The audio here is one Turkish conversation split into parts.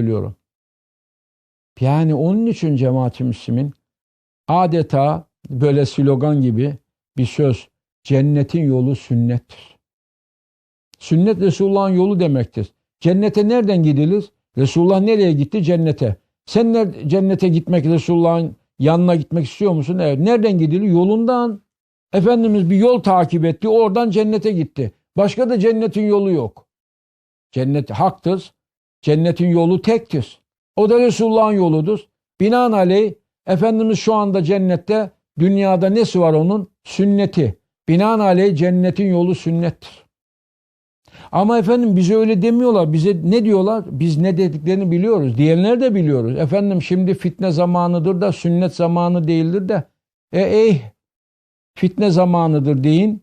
söylüyorum. Yani onun için cemaat-i Müslümin adeta böyle slogan gibi bir söz. Cennetin yolu sünnettir. Sünnet Resulullah'ın yolu demektir. Cennete nereden gidilir? Resulullah nereye gitti? Cennete. Sen ner- cennete gitmek, Resulullah'ın yanına gitmek istiyor musun? Evet. Nereden gidilir? Yolundan. Efendimiz bir yol takip etti. Oradan cennete gitti. Başka da cennetin yolu yok. Cennet haktır. Cennetin yolu tektir. O da Resulullah'ın yoludur. Binaenaleyh Efendimiz şu anda cennette dünyada nesi var onun? Sünneti. Binaenaleyh cennetin yolu sünnettir. Ama efendim bize öyle demiyorlar. Bize ne diyorlar? Biz ne dediklerini biliyoruz. Diyenler de biliyoruz. Efendim şimdi fitne zamanıdır da sünnet zamanı değildir de. E ey fitne zamanıdır deyin.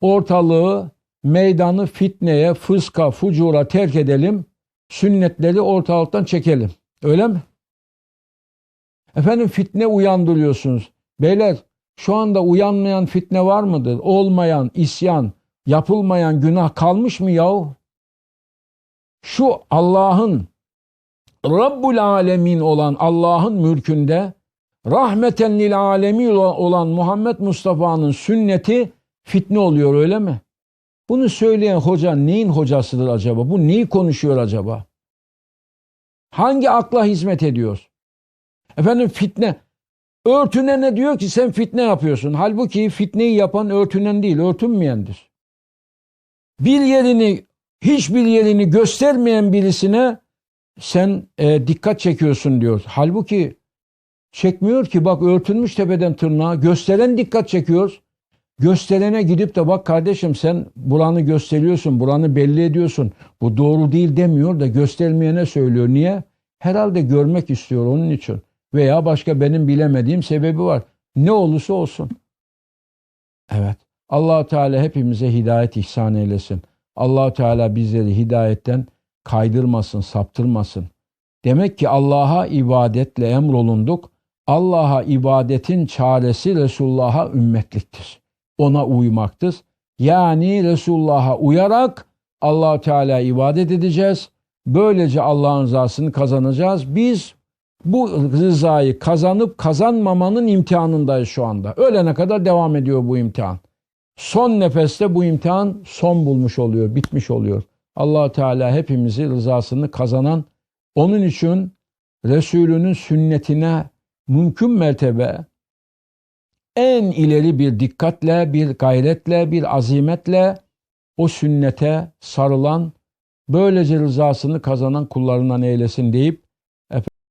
Ortalığı, meydanı fitneye, fıska, fucura terk edelim. Sünnetleri ortalıktan çekelim. Öyle mi? Efendim fitne uyandırıyorsunuz. Beyler şu anda uyanmayan fitne var mıdır? Olmayan isyan, yapılmayan günah kalmış mı yahu? Şu Allah'ın Rabbul Alemin olan Allah'ın mülkünde rahmeten lil alemin olan Muhammed Mustafa'nın sünneti fitne oluyor öyle mi? Bunu söyleyen hoca neyin hocasıdır acaba? Bu neyi konuşuyor acaba? Hangi akla hizmet ediyor? Efendim fitne. Örtünene diyor ki sen fitne yapıyorsun. Halbuki fitneyi yapan örtünen değil, örtünmeyendir. Bir yerini, hiçbir yerini göstermeyen birisine sen e, dikkat çekiyorsun diyor. Halbuki çekmiyor ki bak örtünmüş tepeden tırnağa. Gösteren dikkat çekiyor. Gösterene gidip de bak kardeşim sen buranı gösteriyorsun, buranı belli ediyorsun. Bu doğru değil demiyor da göstermeyene söylüyor. Niye? Herhalde görmek istiyor onun için. Veya başka benim bilemediğim sebebi var. Ne olursa olsun. Evet. allah Teala hepimize hidayet ihsan eylesin. allah Teala bizleri hidayetten kaydırmasın, saptırmasın. Demek ki Allah'a ibadetle emrolunduk. Allah'a ibadetin çaresi Resulullah'a ümmetliktir. Ona uymaktır. Yani Resulullah'a uyarak allah Teala ibadet edeceğiz. Böylece Allah'ın rızasını kazanacağız. Biz bu rızayı kazanıp kazanmamanın imtihanındayız şu anda. Ölene kadar devam ediyor bu imtihan. Son nefeste bu imtihan son bulmuş oluyor, bitmiş oluyor. allah Teala hepimizi rızasını kazanan, onun için Resulünün sünnetine mümkün mertebe en ileri bir dikkatle, bir gayretle, bir azimetle o sünnete sarılan, böylece rızasını kazanan kullarından eylesin deyip